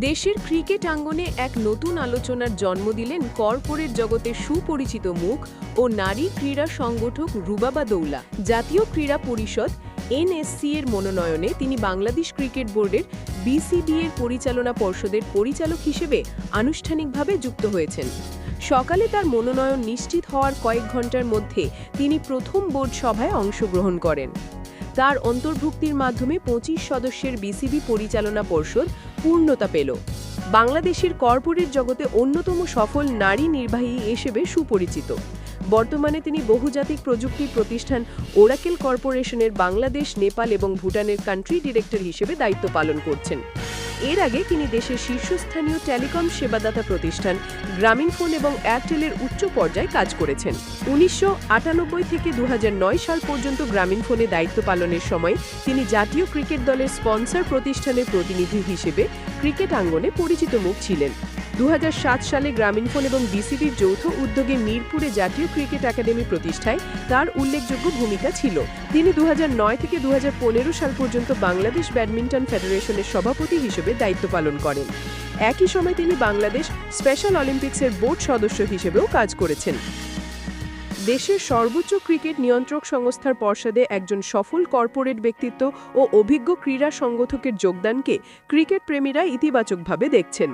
দেশের ক্রিকেট আঙ্গনে এক নতুন আলোচনার জন্ম দিলেন কর্পোরেট জগতের সুপরিচিত মুখ ও নারী ক্রীড়া সংগঠক রুবাবা দৌলা। জাতীয় ক্রীড়া পরিষদ, এনএসসি এর মনোনয়নে তিনি বাংলাদেশ ক্রিকেট বোর্ডের বিসিবি এর পরিচালনা পর্ষদের পরিচালক হিসেবে আনুষ্ঠানিকভাবে যুক্ত হয়েছেন। সকালে তার মনোনয়ন নিশ্চিত হওয়ার কয়েক ঘণ্টার মধ্যে তিনি প্রথম বোর্ড সভায় অংশগ্রহণ করেন। তার অন্তর্ভুক্তির মাধ্যমে পঁচিশ সদস্যের বিসিবি পরিচালনা পর্ষদ পূর্ণতা পেল। বাংলাদেশের কর্পোরেট জগতে অন্যতম সফল নারী নির্বাহী হিসেবে সুপরিচিত। বর্তমানে তিনি বহুজাতিক প্রযুক্তি প্রতিষ্ঠান ওরাকেল কর্পোরেশনের বাংলাদেশ, নেপাল এবং ভুটানের কান্ট্রি ডিরেক্টর হিসেবে দায়িত্ব পালন করছেন। এর আগে তিনি দেশের শীর্ষস্থানীয় টেলিকম সেবাদাতা প্রতিষ্ঠান গ্রামীণফোন এবং এয়ারটেলের উচ্চ পর্যায়ে কাজ করেছেন। উনিশশো আটানব্বই থেকে দু হাজার নয় সাল পর্যন্ত গ্রামীণফোনে দায়িত্ব পালনের সময় তিনি জাতীয় ক্রিকেট দলের স্পন্সর প্রতিষ্ঠানের প্রতিনিধি হিসেবে ক্রিকেট আঙ্গনে পরিচিত মুখ ছিলেন। দু হাজার সাত সালে গ্রামীণফোন এবং বিসিবির যৌথ উদ্যোগে মিরপুরে জাতীয় ক্রিকেট একাডেমি প্রতিষ্ঠায় তার উল্লেখযোগ্য ভূমিকা ছিল। তিনি দু হাজার নয় থেকে দু হাজার পনেরো সাল পর্যন্ত বাংলাদেশ ব্যাডমিন্টন ফেডারেশনের সভাপতি হিসেবে দায়িত্ব পালন করেন। একই সময় তিনি বাংলাদেশ স্পেশাল অলিম্পিক্সের বোর্ড সদস্য হিসেবেও কাজ করেছেন। দেশের সর্বোচ্চ ক্রিকেট নিয়ন্ত্রক সংস্থার পর্ষদে একজন সফল কর্পোরেট ব্যক্তিত্ব ও অভিজ্ঞ ক্রীড়া সংগঠকের যোগদানকে ক্রিকেট প্রেমীরা ইতিবাচকভাবে দেখছেন।